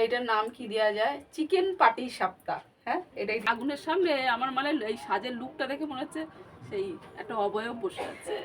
তাহলে এটার নাম কি দেওয়া যায়? চিকেন পাটি সাপ্তাহ হ্যাঁ এটাই আগুনের সামনে আমার মানে এই সাজের লুকটা দেখে মনে হচ্ছে সেই একটা অবয়ব বসে আছে।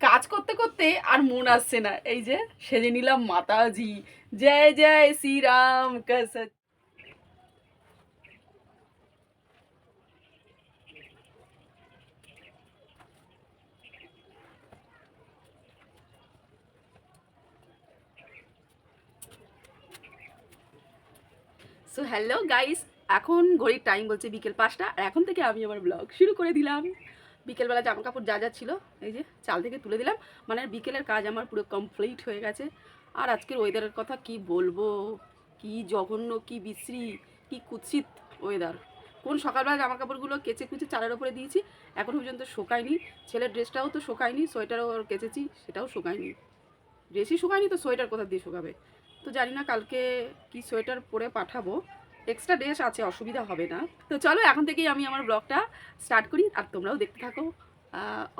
কাজ করতে করতে আর মন আসছে না। এই যে সেজে নিলাম মাতাজি। জয় জয় শ্রীরাম কস সো হ্যালো গাইস এখন ঘড়ির টাইম বলছে বিকেল পাঁচটা আর এখন থেকে আমি আমার ব্লগ শুরু করে দিলাম। বিকেলবেলা জামা কাপড় যা যা ছিল, এই যে চাল থেকে তুলে দিলাম। মানে বিকেলের কাজ আমার পুরো কমপ্লিট হয়ে গেছে। আর আজকের ওয়েদারের কথা কি বলব? কি জঘন্য, কি বিশ্রী, কি কুৎসিত ওয়েদার কোন সকালবেলা জামা কাপড়গুলো কেচে কুচে চালের ওপরে দিয়েছি, এখন পর্যন্ত শোকায়নি। ছেলের ড্রেসটাও তো শোকায়নি, সোয়েটারও কেচেছি, সেটাও শোকায়নি। ড্রেসই শোকায়নি তো সোয়েটার কোথা দিয়ে শোকাবে? তো জানি না কালকে কি সোয়েটার পরে পাঠাবো। এক্সট্রা ড্রেস আছে, অসুবিধা হবে না। তো চলো, এখন থেকেই আমি আমার ব্লগটা স্টার্ট করি আর তোমরাও দেখতে থাকো।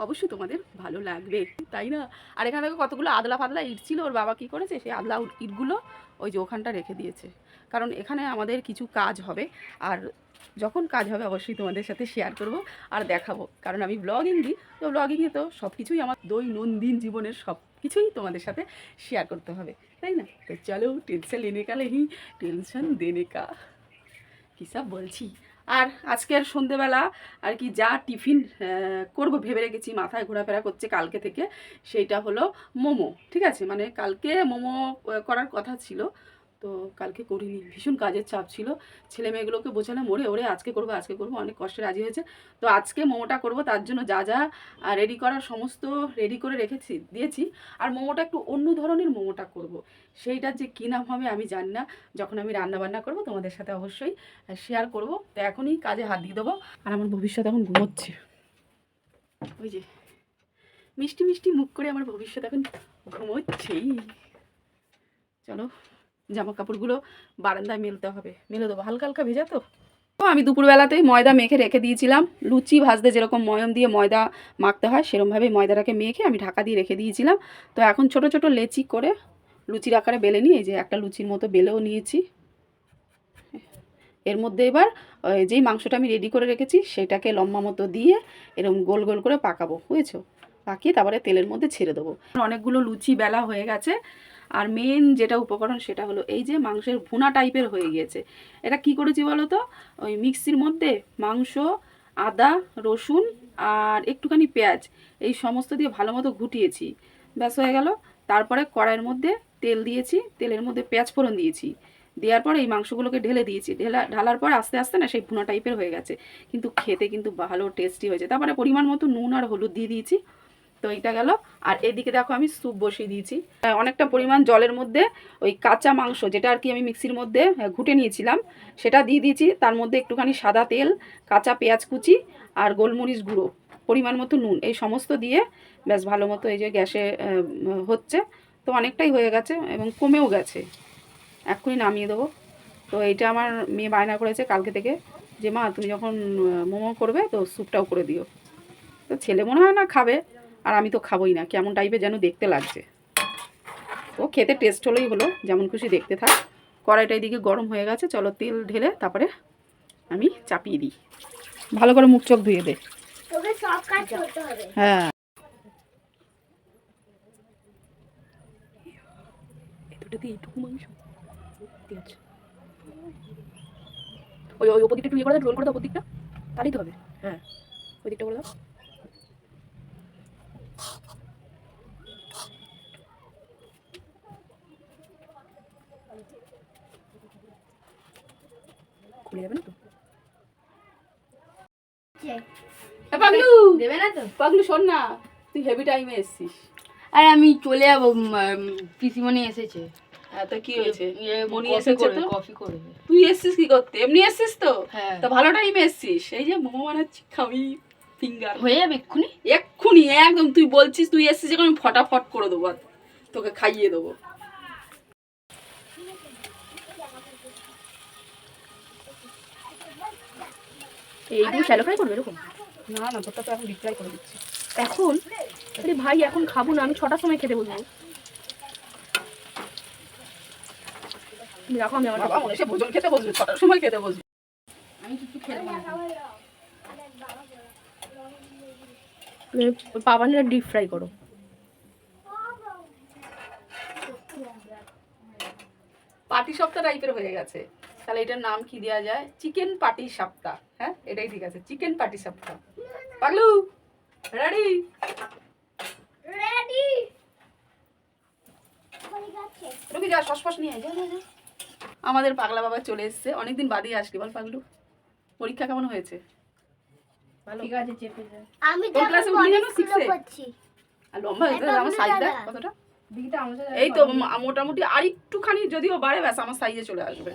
অবশ্যই তোমাদের ভালো লাগবে। তাই না? আর এখানে দেখো কতগুলো আদলা ফাদলা ইট ছিল, ওর বাবা কি করেছে? সেই আদলা ইটগুলো ওই যে ওখানটা রেখে দিয়েছে। কারণ এখানে আমাদের কিছু কাজ হবে। আর যখন কাজ হবে, অবশ্যই তোমাদের সাথে শেয়ার করব আর দেখাবো। কারণ আমি ব্লগিং দিই, তো ব্লগিংয়ে তো সব কিছুই আমার দৈনন্দিন জীবনের সব কিছুই তোমাদের সাথে শেয়ার করতে হবে, তাই না? তো চলো টেনশন লেনে কালে হি টেনশন দেনে কা। কী সব বলছি? আর আজকের সন্ধেবেলা আর কি যা টিফিন করব ভেবে রেখেছি, মাথায় ঘোরাফেরা করছে কালকে থেকে, সেইটা হলো মোমো, ঠিক আছে? মানে কালকে মোমো করার কথা ছিল তো কালকে করিনি, ভীষণ কাজের চাপ ছিল। ছেলে মেয়েগুলোকে বোঝালাম ওরে ওরে আজকে করব আজকে করব, অনেক কষ্টে রাজি হয়েছে। তো আজকে মোমোটা করব, তার জন্য যা যা রেডি করার সমস্ত রেডি করে রেখেছি, দিয়েছি। আর মোমোটা একটু অন্য ধরনের মোমোটা করব। সেইটার যে কী নাম হবে আমি জানি না। যখন আমি রান্না বান্না করব, তোমাদের সাথে অবশ্যই শেয়ার করব। তো এখনই কাজে হাত দিয়ে দেবো। আর আমার ভবিষ্যৎ এখন ঘুমোচ্ছে। ওই যে, মিষ্টি মিষ্টি মুখ করে আমার ভবিষ্যৎ এখন ঘুমোচ্ছেই। চলো। জামা কাপড়গুলো বারান্দায় মেলতে হবে। মেলে দেবো। হালকা হালকা ভেজা তো? তো আমি দুপুরবেলাতেই ময়দা মেখে রেখে দিয়েছিলাম। লুচি ভাজতে যেরকম ময়ম দিয়ে ময়দা মাখতে হয়, সেরমভাবেই ময়দাটাকে মেখে আমি ঢাকা দিয়ে রেখে দিয়েছিলাম। তো এখন ছোট ছোট লেচি করে লুচির আকারে বেলে নিয়ে এই যে একটা লুচির মতো বেলেও নিয়েছি। এর মধ্যে এবার যেই মাংসটা আমি রেডি করে রেখেছি, সেটাকে লম্বা মতো দিয়ে এরকম গোল গোল করে পাকাবো, বুঝেছ? পাকিয়ে তারপরে তেলের মধ্যে ছেড়ে দেবো। অনেকগুলো লুচি বেলা হয়ে গেছে। আর মেন যেটা উপকরণ সেটা হলো এই যে মাংসের ভুনা টাইপের হয়ে গিয়েছে। এটা কি করেছি বলো তো ওই মিক্সির মধ্যে মাংস, আদা, রসুন আর একটুখানি পেঁয়াজ এই সমস্ত দিয়ে ভালো মতো ঘুটিয়েছি। ব্যাস হয়ে গেল। তারপরে কড়াইয়ের মধ্যে তেল দিয়েছি। তেলের মধ্যে পেঁয়াজ ফোড়ন দিয়েছি। দেওয়ার পর এই মাংসগুলোকে ঢেলে দিয়েছি। ঢেলা, ঢালার পর আস্তে আস্তে না সেই ভুনা টাইপের হয়ে গেছে। কিন্তু খেতে কিন্তু ভালো টেস্টি হয়েছে। তারপরে পরিমাণ মতো নুন আর হলুদ দিয়ে দিয়েছি। তো এইটা গেল। আর এদিকে দেখো আমি স্যুপ বসিয়ে দিয়েছি। অনেকটা পরিমাণ জলের মধ্যে ওই কাঁচা মাংস যেটা আর কি আমি মিক্সির মধ্যে আহ, ঘুটে নিয়েছিলাম সেটা দিয়ে দিয়েছি। তার মধ্যে একটুখানি সাদা তেল কাঁচা পেঁয়াজ কুচি আর গোলমরিচ গুঁড়ো পরিমাণ মতো নুন এই সমস্ত দিয়ে বেশ ভালো মতো এই যে গ্যাসে হচ্ছে। তো অনেকটাই হয়ে গেছে এবং কমেও গেছে। এক্ষুনি নামিয়ে দেবো। তো এইটা আমার মেয়ে বায়না করেছে কালকে থেকে যে মা তুমি যখন মোমো করবে তো স্যুপটাও করে দিও। তো ছেলে মনে হয় না খাবে। আর আমি তো খাবোই না। কেমন টাইপের যেন দেখতে লাগছে। ও খেতে টেস্ট হলেই হলো যেমন খুশি দেখতে থাক। কড়াইটা এদিকে গরম হয়ে গেছে চলো তেল ঢেলে তারপরে আমি চাপিয়ে দিই। ভালো করে মুখ চোখ ধুয়ে দে। হ্যাঁ। ওই ওই ওপর দিকটা একটু ইয়ে করে দাও রোল করে দাও ওপর দিকটা তাহলেই তো হবে। হ্যাঁ। ওই দিকটা করে দাও। খুলে যাবে না তো? পাগলু! দেবে না তো? পাগলু শোন না তুই হেভি টাইমে এসছিস। আর আমি চলে যাব পিসিমণি এসেছে। হ্যাঁ কি হয়েছে? মনি এসেছে তো? কফি করবে তুই এসছিস কি করতে? এমনি এসছিস তো? হ্যাঁ। তা ভালো টাইমে এসছিস। এই যে মোমো বানাচ্ছি খাবি ফিঙ্গার হয়ে যাবে এক্ষুনি? এক্ষুনি একদম তুই বলছিস তুই এসছিস আমি ফটাফট করে দেবো তোকে খাইয়ে দেবো। এইটুকু শ্যালো ফ্রাই করবে এরকম? না না তোরটা তো এখন রিপ্লাই করে দিচ্ছি। এখন? আরে ভাই এখন খাব না আমি ছটার সময় খেতে বসবো। রাখো আমি আমার বাবা মনে ভোজন খেতে বসবে ছটার সময় খেতে বসবে। আমি কিছু খেতে পারি ডিপ ফ্রাই করো। পাটি সপ্তাহ টাইপের হয়ে গেছে। তাহলে এটার নাম কি দেওয়া যায়? চিকেন পাটি সপ্তাহ হ্যাঁ এটাই ঠিক আছে। চিকেন পাটি সপ্তাহ পাগলু রেডি রেডি রুকি যা সসপস নিয়ে যা। আমাদের পাগলা বাবা চলে এসেছে। অনেকদিন বাদেই আসলি বল পাগলু। পরীক্ষা কেমন হয়েছে? ভালো। ঠিক আছে চেপে যায় আমি কোন তো ক্লাসে উঠলি আর লম্বা হয়েছে আমার। কতটা। এই তো মোটামুটি আর একটুখানি যদিও বাড়ে ব্যাস আমার সাইজে চলে আসবে।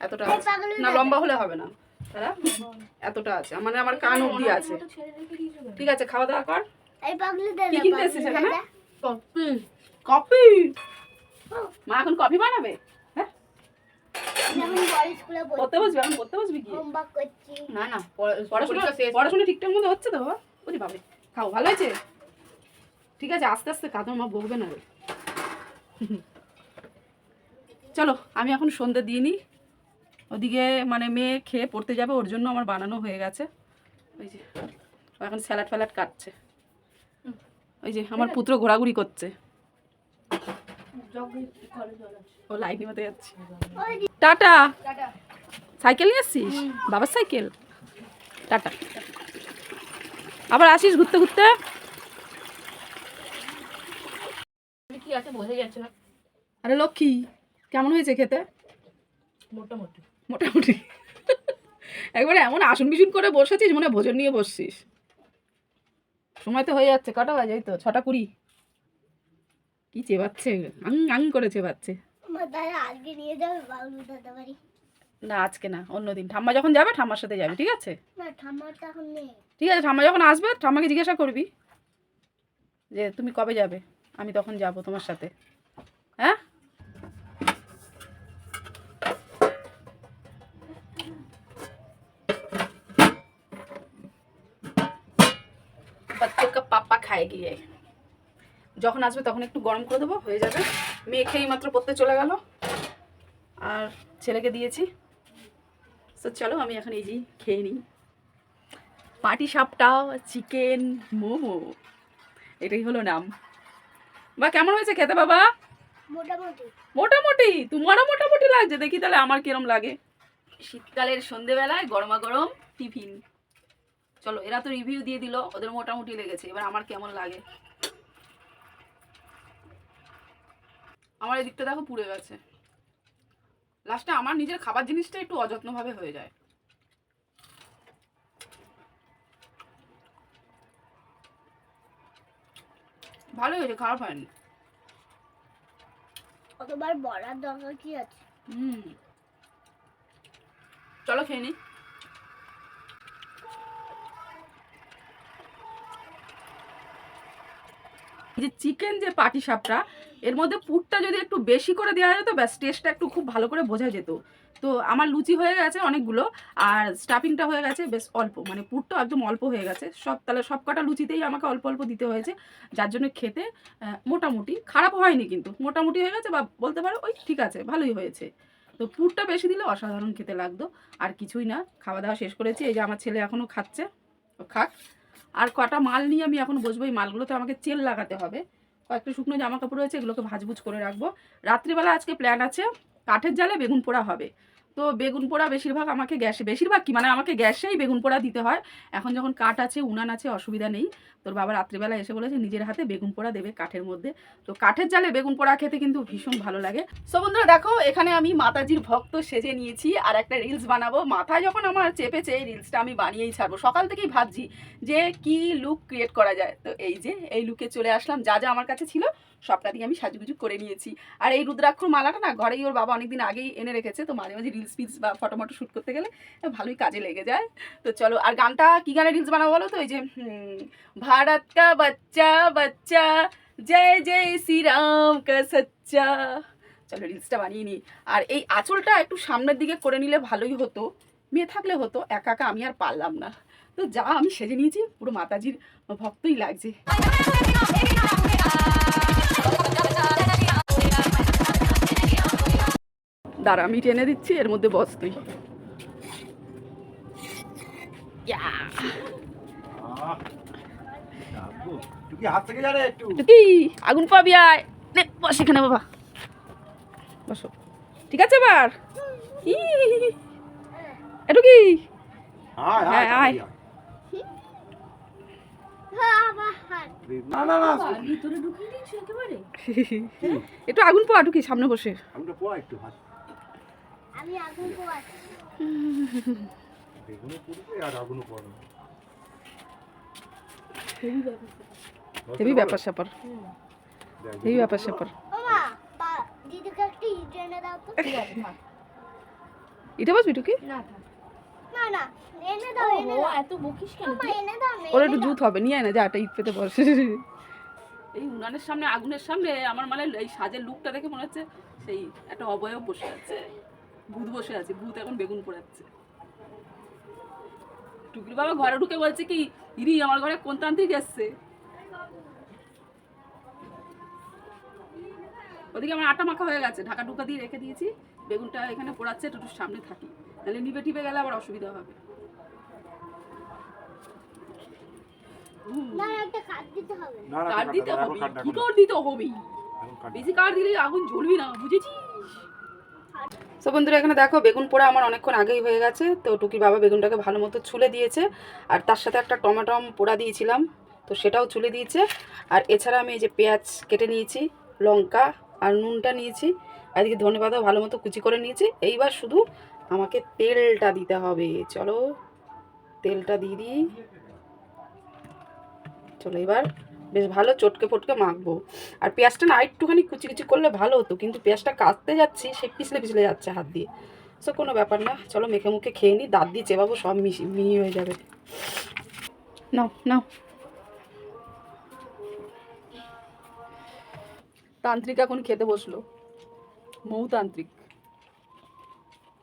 এতটা না লম্বা হলে হবে না। দাদা এতটা আছে। মানে আমার কান অবধি আছে। ঠিক আছে খাওয়া দাওয়া কর। এই পাগলি দাদা কি কিনতে এসেছিস এখানে? মা এখন কফি বানাবে? হ্যাঁ? পড়তে বসবি এখন পড়তে বসবি কি? না না পড়াশোনা পড়াশোনা শেষ। ঠিকঠাক মতো হচ্ছে তো বাবা। খাও ভালো হয়েছে? ঠিক আছে আস্তে আস্তে কাঁদো মা বকবে না। রে চলো আমি এখন সন্ধে দিয়ে নিই। ওদিকে মানে মেয়ে খেয়ে পড়তে যাবে ওর জন্য আমার বানানো হয়ে গেছে। ওই যে এখন স্যালাড ফ্যালাড কাটছে। ওই যে আমার পুত্র ঘোরাঘুরি করছে। ও লাইট নিমাতে যাচ্ছে। টাটা। সাইকেল নিয়ে আসছিস? বাবার সাইকেল? টাটা। আবার আসিস ঘুরতে ঘুরতে? আরে লক্ষ্মী কেমন হয়েছে খেতে? মোটামুটি। মোটামুটি। একবারে এমন আসন বিসুন করে বসেছিস মনে হয় ভোজন নিয়ে বসছিস। সময় তো হয়ে যাচ্ছে কটা বাজে তো? ছটা কুড়ি। কি চেবাচ্ছে আং আং করে চেবাচ্ছে। না আজকে না অন্যদিন ঠাম্মা যখন যাবে ঠাম্মার সাথে যাবে ঠিক আছে? ঠিক আছে ঠাম্মা যখন আসবে ঠাম্মাকে জিজ্ঞাসা করবি যে তুমি কবে যাবে? আমি তখন যাব তোমার সাথে। হ্যাঁ? বাচ্চা কা পাপা খায় গিয়ে। যখন আসবে তখন একটু গরম করে দেবো হয়ে যাবে। মেয়ে খেয়েই মাত্র পড়তে চলে গেল। আর ছেলেকে দিয়েছি। তো চলো আমি এখন এই যে খেয়ে নিই। পাটি সাপটা চিকেন মোমো এটাই হলো নাম। বা কেমন হয়েছে খেতে বাবা? মোটামুটি। মোটামুটি? তোমারও মোটামুটি লাগছে? দেখি তাহলে আমার কিরম লাগে। শীতকালের সন্ধেবেলায় গরমা গরম টিফিন। চলো এরা তো রিভিউ দিয়ে দিল ওদের মোটামুটি লেগেছে। এবার আমার কেমন লাগে? আমার এই দিকটা দেখো পুড়ে গেছে। লাস্টে আমার নিজের খাবার জিনিসটা একটু অযত্নভাবে হয়ে যায়। ভালো হয়েছে খারাপ হয়নি কতবার বলার দরকার কি আছে? হুম। চলো খেয়ে নি। যে চিকেন যে পাটি সাপটা এর মধ্যে পুরটা যদি একটু বেশি করে দেওয়া যেত, ব্যাস টেস্টটা একটু খুব ভালো করে বোঝা যেত। তো আমার লুচি হয়ে গেছে অনেকগুলো, আর স্টাফিংটা হয়ে গেছে বেশ অল্প মানে পুরটা একদম অল্প হয়ে গেছে। সব, তাহলে সব কটা লুচিতেই আমাকে অল্প অল্প দিতে হয়েছে, যার জন্য খেতে মোটামুটি খারাপ হয়নি কিন্তু, মোটামুটি হয়ে গেছে বা বলতে পারো ওই ঠিক আছে, ভালোই হয়েছে। তো পুরটা বেশি দিলে অসাধারণ খেতে লাগতো, আর কিছুই না খাওয়া দাওয়া শেষ করেছি, এই যে আমার ছেলে এখনও খাচ্ছে খাক। আর কটা মাল নিয়ে আমি এখন বসবো, এই মালগুলোতে আমাকে চেল লাগাতে হবে। কয়েকটা শুকনো জামা কাপড় রয়েছে, এগুলোকে ভাজভুজ করে রাখব। রাত্রিবেলা আজকে প্ল্যান আছে, কাঠের জালে বেগুন পোড়া হবে। তো বেগুন পোড়া বেশিরভাগ আমাকে গ্যাসে, বেশিরভাগ কি? মানে আমাকে গ্যাসেই বেগুন পোড়া দিতে হয়। এখন যখন কাঠ আছে, উনান আছে, অসুবিধা নেই। তোর বাবা রাত্রিবেলা এসে বলেছে, নিজের হাতে বেগুন পোড়া দেবে কাঠের মধ্যে। তো কাঠের জালে বেগুন পোড়া খেতে কিন্তু ভীষণ ভালো লাগে। সো বন্ধুরা, দেখো, এখানে আমি মাতাজির ভক্ত সেজে নিয়েছি আর একটা রিলস বানাবো। মাথায় যখন আমার চেপেছে, এই রিলসটা আমি বানিয়েই ছাড়বো। সকাল থেকেই ভাবছি যে কি লুক ক্রিয়েট করা যায়। তো এই যে, এই লুকে চলে আসলাম। যা যা আমার কাছে ছিল, সবটা দিয়ে আমি সাজুগুজু করে নিয়েছি। আর এই রুদ্রাক্ষর মালাটা না, ঘরেই ওর বাবা অনেকদিন আগেই এনে রেখেছে। তো মাঝে মাঝে রিলস ফিলস বা ফটো মটো শ্যুট করতে গেলে ভালোই কাজে লেগে যায়। তো চলো, আর গানটা কি গানে রিলস বানাবো বলো তো? এই যে ভারত কা বাচ্চা বাচ্চা, জয় জয় শ্রী রাম কা সচ্চা। চলো, রিলসটা বানিয়ে নিই। আর এই আঁচলটা একটু সামনের দিকে করে নিলে ভালোই হতো। মেয়ে থাকলে হতো, একা একা আমি আর পারলাম না। তো যা আমি সেজে নিয়েছি, পুরো মাতাজির ভক্তই লাগছে। দাঁড়া আমি টেনে দিচ্ছি এর মধ্যে বস তুই। ইয়া! কি? আগুন পাবি আয়। নে বস এখানে বাবা। বসো। ঠিক আছে এবার? একটু কি? হ্যাঁ, আয়। হ্যাঁ, একটু আগুন পা একটু কি? সামনে বসে। আমি পোয়া একটু হাত আমি আগুন পোয়াচ্ছি। বেগুনও পুড়বে আর আগুনও পড়বে হেবি। ব্যাপার স্যাপার। ব্যাপার স্যাপার। দিদিকে একটা ইট এনে দাও তো। ঠিক আছে থাক। এটা বসবি একটু কি না থাক। না না এনে দাও এনে ও দাও। এত বকিস কেন? ওমা এনে দাও না, ওর একটু। জুত হবে নিয়ে না যা একটা ইট পেতে বস। এই উনানের সামনে আগুনের সামনে আমার মানে এই সাজের লুকটা দেখে মনে হচ্ছে সেই একটা অবয়ব বসে আছে। ভূত বসে আছে ভূত এখন বেগুন পোড়াচ্ছে। টুকরি বাবা ঘরে ঢুকে বলছে কি ইরি আমার ঘরে কোন তান্ত্রিক এসছে। ওদিকে আমার আটা মাখা হয়ে গেছে ঢাকা ঢুকা দিয়ে রেখে দিয়েছি বেগুনটা এখানে পোড়াচ্ছে একটু সামনে থাকি। নাহলে নিবে টিপে গেলে আবার অসুবিধা হবে। হুম। না একটা কাট দিতে হবে? হবে কি এখন দিতে হবেই না। বেশি কাঠ দিলে আগুন জ্বলবি না বুঝেছিস? তো বন্ধুরা, এখানে দেখো, বেগুন পোড়া আমার অনেকক্ষণ আগেই হয়ে গেছে। তো টুকির বাবা বেগুনটাকে ভালো মতো ছুলে দিয়েছে। আর তার সাথে একটা টমেটম পোড়া দিয়েছিলাম, তো সেটাও ছুলে দিয়েছে। আর এছাড়া আমি এই যে পেঁয়াজ কেটে নিয়েছি, লঙ্কা আর নুনটা নিয়েছি। এদিকে ধনে ভালো মতো কুচি করে নিয়েছি। এইবার শুধু আমাকে তেলটা দিতে হবে। চলো, তেলটা দিয়ে দিই। চলো এবার বেশ ভালো চটকে ফটকে মাখবো। আর পেঁয়াজটা না একটুখানি কুচি কুচি করলে ভালো হতো, কিন্তু পেঁয়াজটা কাটতে যাচ্ছি, সে পিছলে পিছলে যাচ্ছে হাত দিয়ে। সো কোনো ব্যাপার না, চলো মেখে মুখে খেয়ে নিই দাঁত দিয়ে চেবাবো, সব মিশি, মিহি হয়ে যাবে। নাও নাও। তান্ত্রিক এখন খেতে বসল। মৌতান্ত্রিক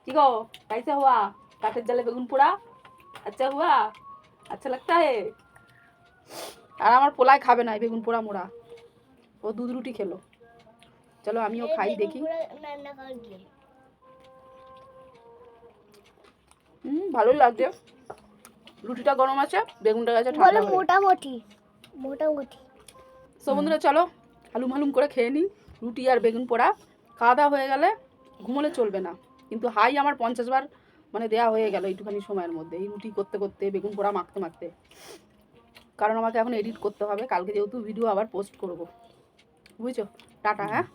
কি গো কাইসা হুয়া? কাঠের জালে বেগুন পোড়া? আচ্ছা হুয়া? আচ্ছা লাগতা আর আমার পোলায় খাবে না বেগুন পোড়া মোড়া। ও দুধ রুটি খেলো। চলো আমিও খাই দেখি। হুম ভালোই লাগছে। রুটিটা গরম আছে বেগুনটা গেছে ঠান্ডা মোটামুটি মোটামুটি। সো বন্ধুরা চলো হালুম হালুম করে খেয়ে নিই রুটি আর বেগুন পোড়া। খাওয়া দাওয়া হয়ে গেলে ঘুমোলে চলবে না। কিন্তু হাই আমার পঞ্চাশ বার মানে দেয়া হয়ে গেল এইটুখানি সময়ের মধ্যে এই রুটি করতে করতে বেগুন পোড়া মাখতে মাখতে। কারণ আমাকে এখন এডিট করতে হবে। কালকে যেহেতু ভিডিও আবার পোস্ট করব। বুঝছ? টাটা হ্যাঁ?